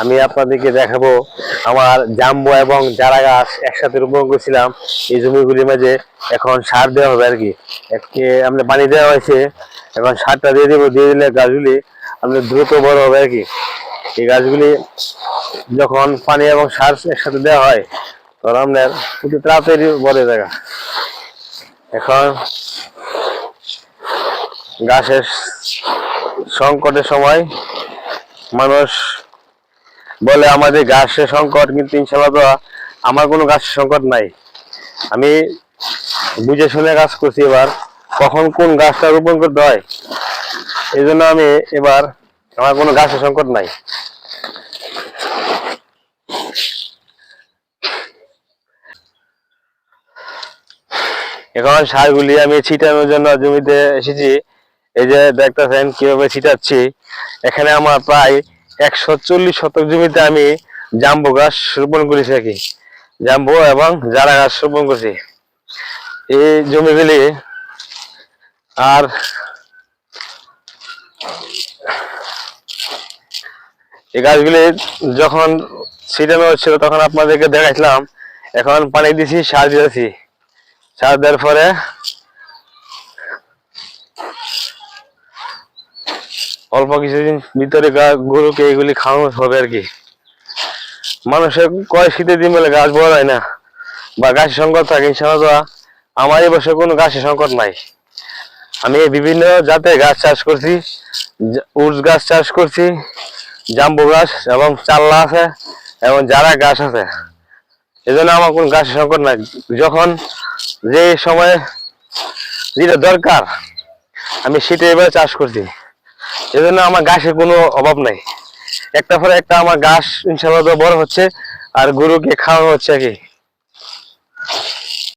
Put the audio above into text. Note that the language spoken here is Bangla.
আমি আপনাদেরকে দেখাবো আমার জাম্বো এবং চারা গাছ একসাথে রোপণ করছিলাম। এই জমিগুলির মাঝে এখন সার দেওয়া হবে আর কি। এককে আমরা পানি দেওয়া হয়েছে, এখন সারটা দিয়ে দেবো, দিয়ে দিলে গাছগুলি আপনার দ্রুত বড় হবে আর কি। এই গাছগুলি যখন পানি এবং সার একসাথে দেওয়া হয়, তখন আপনার খুব তাড়াতাড়ি বড় জায়গা এখন গাছের সংকটের সময় মানুষ বলে আমাদের গাছের সংকট, কিন্তু ইনশাল্লাহ তো আমার কোনো গাছের সংকট নাই। আমি বুঝে শুনে কাজ করছি এবার, কখন কোন গাছটা রোপণ করতে হয়। এই জন্য আমি এবার আমার কোনো গাছের সংকট নাই। এখন সারগুলি আমি ছিটানোর জন্য জমিতে এসেছি। এই যে দেখতেছেন কীভাবে ছিটাচ্ছি। এখানে আমার প্রায় একশো চল্লিশ শতক জমিতে আমি জাম্বু গাছ রোপণ করেছি আর কি। জাম্বু এবং জারা গাছ রোপণ করছি। এই জমিগুলি আর এই গাছগুলি যখন ছিটানো হচ্ছিল তখন আপনাদেরকে দেখাইছিলাম, এখন পানি দিছি সার দিয়েছি। সার দেওয়ার পরে অল্প কিছুদিন ভিতরে গরুকে এগুলি খাওয়ানো হবে আর কি। মানুষের কয় শীতের দিন বলে গাছ বড় হয় না। বা গাছের সংকট থাকে, ইনশাআল্লাহ আমার এই বছর কোনো গাছের সংকট নাই। আমি বিভিন্ন জাতের গাছ চাষ করছি, জা- উর্স গাছ চাষ করছি, জাম্বু গাছ এবং চাল্লা আছে এবং যারা গাছ আছে। এই জন্য আমার কোনো গাছের সংকট নাই। যখন যে সময় যেটা দরকার, আমি সেটা এবার চাষ করছি। এই জন্য আমার গাছের কোনো অভাব নাই। একটা পরে একটা আমার গাছ ইনশাল্লাহ বড় হচ্ছে, আর গরুকে খাওয়ানো হচ্ছে আর কি।